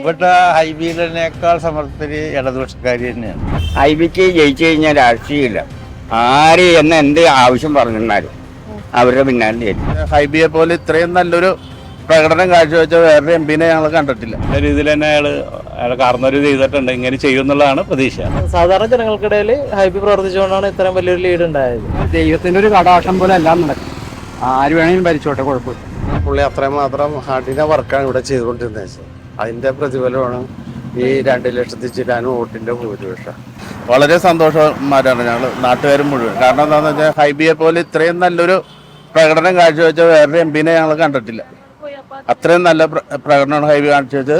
ഇവിടെ ഹൈബീലിനേക്കാൾ സമർത്ഥര് ഇടതുപക്ഷക്കാരി തന്നെയാണ്. ഹൈബിക്ക് ബിക്ക് ജയിച്ചു കഴിഞ്ഞാൽ രാഷ്ട്രീയമില്ല. ആര് എന്ന് എന്ത് ആവശ്യം പറഞ്ഞിരുന്നാലും അവരുടെ പിന്നാലെ ഹൈബിയെ പോലെ ഇത്രയും നല്ലൊരു പ്രകടനം കാഴ്ചവെച്ച വേറൊരു എം പിനെ ഞങ്ങൾ കണ്ടിട്ടില്ല. നല്ല രീതിയിൽ തന്നെ അയാൾ അയാൾ കാർന്നൊരു ചെയ്തിട്ടുണ്ട്. ഇങ്ങനെ ചെയ്യുമെന്നുള്ളതാണ് പ്രതീക്ഷ. സാധാരണ ജനങ്ങൾക്കിടയിൽ ഹൈബി പ്രവർത്തിച്ചുകൊണ്ടാണ് ഇത്രയും വലിയൊരു ലീഡ് ഉണ്ടായത്. ദൈവത്തിന്റെ ഒരു കടാക്ഷം പോലെ എല്ലാം നടക്കും. ആര് വേണമെങ്കിലും ഭരിച്ചോട്ടെ കുഴപ്പമില്ല. പുള്ളി അത്രയും മാത്രം ഹാർഡിന വർക്കാണ് ഇവിടെ ചെയ്തുകൊണ്ടിരുന്നത്. അതിന്റെ പ്രതിഫലമാണ് ഈ രണ്ട് ലക്ഷത്തി ചില്ലാനും വോട്ടിന്റെ ഭൂരിപക്ഷം. വളരെ സന്തോഷമാരാണ് ഞങ്ങൾ നാട്ടുകാരും മുഴുവൻ. കാരണം എന്താണെന്ന് വെച്ചാൽ ഹൈബിയെ പോലെ ഇത്രയും നല്ലൊരു പ്രകടനം കാഴ്ചവെച്ച വേറൊരു എം പിനെ ഞങ്ങൾ കണ്ടിട്ടില്ല. അത്രയും നല്ല പ്ര- പ്രകടനമാണ് ഹൈബി കാണിച്ചത്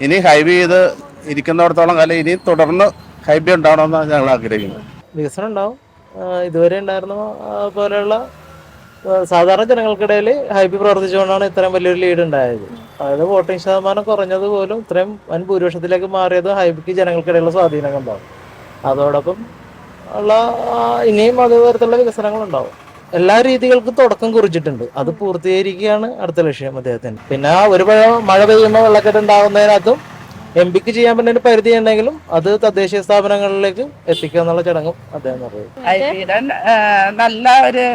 ഇനി ഹൈബി ഇത് ഇരിക്കുന്നിടത്തോളം കാലം ഇനി തുടർന്ന് ഹൈബി ഉണ്ടാവണമെന്നാണ് ഞങ്ങൾ ആഗ്രഹിക്കുന്നത് വികസനം ഉണ്ടാവും. ഇതുവരെ ഉണ്ടായിരുന്ന പോലെയുള്ള സാധാരണ ജനങ്ങൾക്കിടയിൽ ഹൈബി പ്രവർത്തിച്ചുകൊണ്ടാണ് ഇത്രയും വലിയൊരു ലീഡ് ഉണ്ടായത്. അതായത് വോട്ടിംഗ് ശതമാനം കുറഞ്ഞത് പോലും ഇത്രയും വൻ ഭൂരിപക്ഷത്തിലേക്ക് മാറിയത് ഹൈബിക്ക് ജനങ്ങൾക്കിടയിലുള്ള സ്വാധീനം കണ്ടാവും അതോടൊപ്പം ഉള്ള ഇനിയും തരത്തിലുള്ള വികസനങ്ങൾ ഉണ്ടാവും എല്ലാ രീതികൾക്കും തുടക്കം കുറിച്ചിട്ടുണ്ട്. അത് പൂർത്തീകരിക്കുകയാണ് അടുത്ത ലക്ഷ്യം അദ്ദേഹത്തിന്. പിന്നെ ഒരു മഴ പെയ്യുമ്പോൾ വെള്ളക്കെട്ട് ഉണ്ടാകുന്നതിനകത്തും എം പിക്ക് ചെയ്യാൻ പറ്റുന്ന പരിധി ഉണ്ടെങ്കിലും അത് തദ്ദേശീയ സ്ഥാപനങ്ങളിലേക്ക് എത്തിക്കുക എന്നുള്ള ചടങ്ങും അദ്ദേഹം ഐ നല്ല ഒരു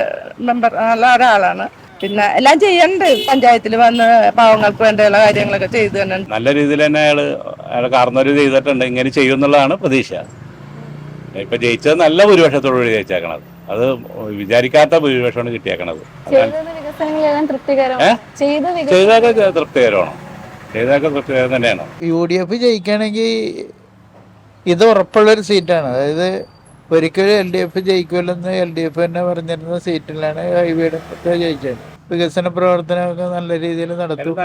മെമ്പർ നല്ല ഒരാളാണ്. പിന്നെ എല്ലാം ചെയ്യണ്ട്. പഞ്ചായത്തിൽ വന്ന് പാവങ്ങൾക്ക് വേണ്ടിയുള്ള കാര്യങ്ങളൊക്കെ ചെയ്തു തന്നെ നല്ല രീതിയിൽ തന്നെ അയാൾ അയാൾ കാർന്നൊരു ചെയ്തിട്ടുണ്ട്. ഇങ്ങനെ ചെയ്യുമെന്നുള്ളതാണ് പ്രതീക്ഷ. ഇപ്പൊ ജയിച്ചത് നല്ല ഭൂരിപക്ഷത്തോടുകൂടി ജയിച്ചേക്കണത്. അത് വിചാരിക്കാത്ത ഭൂരിപക്ഷമാണ് കിട്ടിയേക്കണത്. ചെയ്തത് വികസനങ്ങളെല്ലാം തൃപ്തികരം ചെയ്ത വികസനം ചെയ്തൊക്കെ തൃപ്തികരമാണ്? ചെയ്തൊക്കെ തൃപ്തികരം തന്നെയാണ്? യു ഡി എഫ് ജയിക്കുകയാണെങ്കിൽ ഇത് ഉറപ്പുള്ളൊരു സീറ്റാണ്. അതായത് ഒരിക്കലും എൽ ഡി എഫ് ജയിക്കില്ലെന്ന് എൽ ഡി എഫ് തന്നെ പറഞ്ഞിരുന്ന സീറ്റിലാണ് ഹൈവേയുടെ ജയിച്ചത്. വികസന പ്രവർത്തനമൊക്കെ നല്ല രീതിയിൽ നടത്തും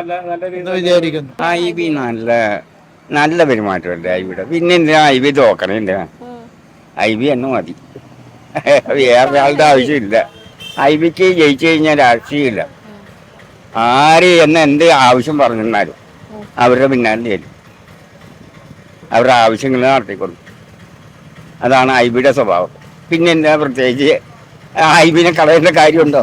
എന്ന് വിചാരിക്കുന്നു. ഐ ബി നല്ല നല്ല പെരുമാറ്റമല്ലേ ഐ ബിയുടെ പിന്നെ എന്തിനാ ഐ ബി തോക്കണേ എന്തിനാ ഐ ബി തന്നെ മതി. വേറെ ആളുടെ ആവശ്യമില്ല. ഐ ബിക്ക് ജയിച്ചു കഴിഞ്ഞാൽ രാഷ്ട്രീയമില്ല. ആര് എന്ന് എന്ത് ആവശ്യം പറഞ്ഞിരുന്നാലും അവരുടെ പിന്നാലെ വരും. അവരുടെ ആവശ്യങ്ങൾ നടത്തിക്കൊള്ളു അതാണ് ഐ ബിയുടെ സ്വഭാവം. പിന്നെ എന്താ പ്രത്യേകിച്ച്? ഐ ബിനെ കളയേണ്ട കാര്യമുണ്ടോ?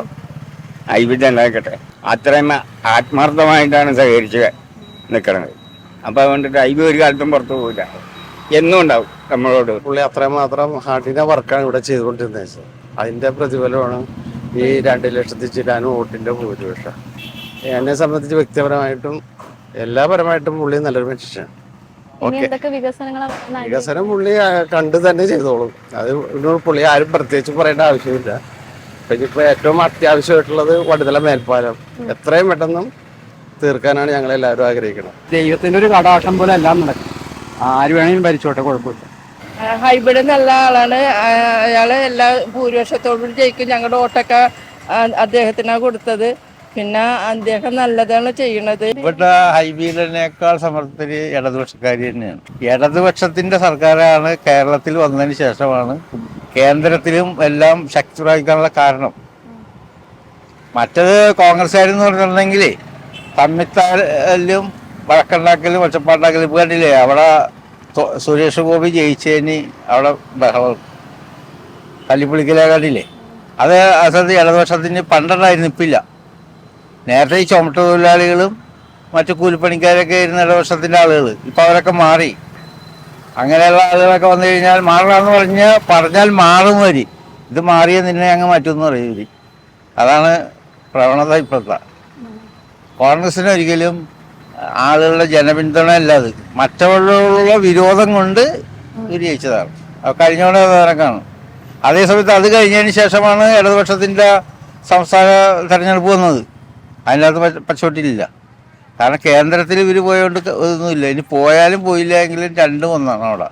ഐ ഉണ്ടാക്കട്ടെ അത്രയും ആത്മാർത്ഥമായിട്ടാണ് സഹകരിച്ച് നിൽക്കുന്നത് അപ്പോൾ അതുകൊണ്ടിട്ട് ഐവി ഒരു കാലത്തും പുറത്തു പോകില്ല എന്നും ഉണ്ടാവും നമ്മളോട്. പുള്ളി അത്രയും മാത്രം ഹാർഡിന വർക്കാണ് ഇവിടെ ചെയ്തുകൊണ്ടിരുന്നത്. അതിന്റെ പ്രതിഫലമാണ് ഈ രണ്ട് ലക്ഷത്തി ചില്ലാനും വോട്ടിന്റെ ഭൂരിപക്ഷം. എന്നെ സംബന്ധിച്ച് വ്യക്തിപരമായിട്ടും എല്ലാ പരമായിട്ടും പുള്ളി നല്ലൊരു മനുഷ്യനാണ്. ഇനി എന്തൊക്കെ വികസനങ്ങളാണ് വികസനം പുള്ളി കണ്ടു തന്നെ ചെയ്തോളും. അത് പുള്ളി ആരും പ്രത്യേകിച്ച് പറയേണ്ട ആവശ്യമില്ല. പിന്നെ ഇപ്പൊ ഏറ്റവും അത്യാവശ്യമായിട്ടുള്ളത് വടുതല മേൽപ്പാലം. എത്രയും പെട്ടെന്നും തീർക്കാനാണ് ഞങ്ങൾ എല്ലാവരും ആഗ്രഹിക്കുന്നത്. ദൈവത്തിന്റെ ഒരു കടാക്ഷം പോലെ എല്ലാം നടക്കും. ആര് വേണമെങ്കിലും ഭരിച്ചോട്ടെ കുഴപ്പമില്ല. ഹൈബ്രിഡ് നല്ല ആളാണ്. അയാൾ എല്ലാ ഭൂരിപക്ഷത്തോടും ജയിക്കും. ഞങ്ങളുടെ ഓട്ടൊക്കെ അദ്ദേഹത്തിനാണ് കൊടുത്തത്. പിന്നെ അദ്ദേഹം നല്ലതാണ് ചെയ്യണത്. ഇവിടെ ഹൈബീലിനേക്കാൾ സമർത്ഥര് ഇടതുപക്ഷക്കാരി തന്നെയാണ്. ഇടതുപക്ഷത്തിന്റെ സർക്കാരാണ് കേരളത്തിൽ വന്നതിന് ശേഷമാണ് കേന്ദ്രത്തിലും എല്ലാം ശക്തി പ്രാപിക്കാനുള്ള കാരണം. മറ്റത് കോൺഗ്രസ്സുകാരെന്ന് പറഞ്ഞിട്ടുണ്ടെങ്കിൽ തമ്മിത്താലും വഴക്കുണ്ടാക്കലും ഒച്ചപ്പാണ്ടാക്കലും കണ്ടില്ലേ? അവിടെ സുരേഷ് ഗോപി ജയിച്ചതിന് അവിടെ ബഹളം. തല്ലിപ്പൊളിക്കലെ കണ്ടില്ലേ? അത് അസത് ഇടതുപക്ഷത്തിന് പണ്ടുണ്ടായിരുന്നു ഇപ്പില്ല. നേരത്തെ ഈ ചുമട്ട തൊഴിലാളികളും മറ്റു കൂലിപ്പണിക്കാരൊക്കെ ആയിരുന്നു ഇടതുപക്ഷത്തിന്റെ ആളുകൾ ഇപ്പം അവരൊക്കെ മാറി. അങ്ങനെയുള്ള ആളുകളൊക്കെ വന്നു കഴിഞ്ഞാൽ മാറണമെന്ന് പറഞ്ഞ് പറഞ്ഞാൽ മാറും വരി. ഇത് മാറിയ നിന്നെ അങ്ങ് മാറ്റുമെന്ന് പറയും അതാണ് പ്രവണത ഇപ്പോഴത്തെ. കോൺഗ്രസിന് ഒരിക്കലും ആളുകളുടെ ജനപിന്തുണ അല്ല അത്. മറ്റവരോടുള്ള വിരോധം കൊണ്ട് ഇവർ ജയിച്ചതാണ്. കഴിഞ്ഞോടെ കണക്കാണ് അതേസമയത്ത് അത് കഴിഞ്ഞതിന് ശേഷമാണ് ഇടതുപക്ഷത്തിന്റെ സംസ്ഥാന തെരഞ്ഞെടുപ്പ് വന്നത്. അതിനകത്ത് പച്ച- പച്ചവട്ടിയില്ല കാരണം കേന്ദ്രത്തിൽ ഇവർ പോയതുകൊണ്ട് ഒന്നുമില്ല ഇനി പോയാലും പോയില്ല എങ്കിലും രണ്ടും ഒന്നാണ് അവിടെ.